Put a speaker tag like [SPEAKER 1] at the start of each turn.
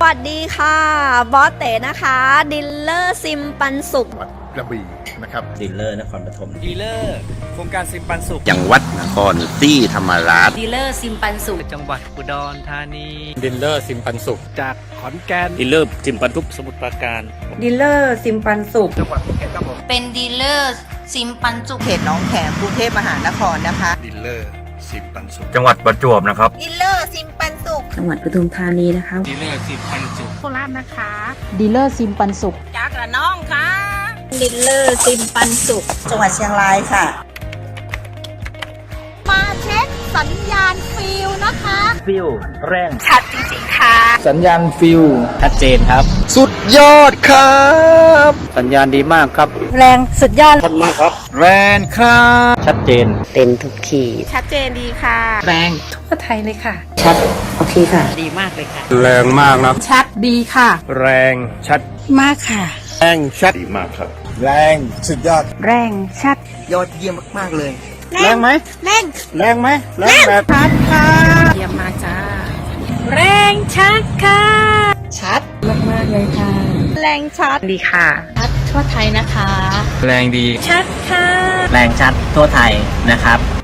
[SPEAKER 1] สวัสดีค่ะ บอสเต๋นะคะ ดิลเลอร์ซิมปันสุข
[SPEAKER 2] จังหวัดกระบี่นะครับ
[SPEAKER 3] ดีลเลอร์นครปฐม
[SPEAKER 4] ดีลเลอร์โครงการซิมปันสุข
[SPEAKER 5] จังหวัดนครศรีธรรมราช
[SPEAKER 1] ดีลเลอร์ซิมปันสุข
[SPEAKER 4] จังหวัดอุดรธานี
[SPEAKER 6] ดิลเลอร์ซิมปันสุข
[SPEAKER 4] จากขอนแก่น
[SPEAKER 3] ดีลเลอร์จิมปันทุกสมุทรปราการ
[SPEAKER 7] ดีลเลอร์ซิมปันสุข
[SPEAKER 4] จังหวัดภูเก็ตครับผม
[SPEAKER 8] เป็นดีลเลอร์ซิมปันสุข
[SPEAKER 7] เขตหน้องแขมกรุงเทพมหานครนะคะ
[SPEAKER 2] ดิลเลอร์ ซิมปันสุข
[SPEAKER 9] จังหวัดประจวบนะครับ
[SPEAKER 8] ดีลเลอร์ซิมปันสุข
[SPEAKER 7] จังหวัดปทุมธานีนะคะ
[SPEAKER 4] ดีลเลอร์ซิมปันสุข
[SPEAKER 8] โคราชนะคะ
[SPEAKER 7] ดีลเลอร์ซิมปันสุข
[SPEAKER 8] จากระน้องค่ะ
[SPEAKER 1] ดิลเลอร์ซิมปันสุข
[SPEAKER 7] จังหวัดเชียงรายค่ะ
[SPEAKER 8] มาเช็คสัญญาณฟิลนะคะ
[SPEAKER 3] ฟิลแรง
[SPEAKER 8] ชัดจริงๆค่ะ
[SPEAKER 6] สัญญาณฟิว
[SPEAKER 3] ชัดเจนครับ
[SPEAKER 6] สุดยอดครับ สัญญาณดีมากครับ
[SPEAKER 7] แรงสุดยอด
[SPEAKER 3] ชัดมากครับ
[SPEAKER 6] แรงครับ
[SPEAKER 3] ชัดเจน
[SPEAKER 7] เต็มทุกขีด
[SPEAKER 8] ชัดเจนดีค่ะ
[SPEAKER 7] แรงทั่วไทยเลยค่ะ ชัดโอเคค่ะ
[SPEAKER 8] ดีมากเลยค่ะ
[SPEAKER 6] แรงมากนะ
[SPEAKER 7] ชัดดีค่ะ
[SPEAKER 6] แรงชัด
[SPEAKER 7] มากค่ะ
[SPEAKER 6] แรงชัด
[SPEAKER 5] ดีมากครับ
[SPEAKER 2] แรงสุดยอด
[SPEAKER 7] แรงชัด
[SPEAKER 6] ยอดเยี่ยมมากๆเลย แรงไหม
[SPEAKER 8] เร่ง
[SPEAKER 6] แรงไหมแรงแบบ
[SPEAKER 7] ชัดค่ะเยี่ยมมากจ้า แรงชัดค่ะ ชัดมากๆเลยค่ะ
[SPEAKER 1] แรงชัด
[SPEAKER 7] ดีค่ะ ชัดทั่วไทยนะคะ
[SPEAKER 6] แรงดี
[SPEAKER 7] ชัดค่ะ
[SPEAKER 3] แรงชัดทั่วไทยนะครับ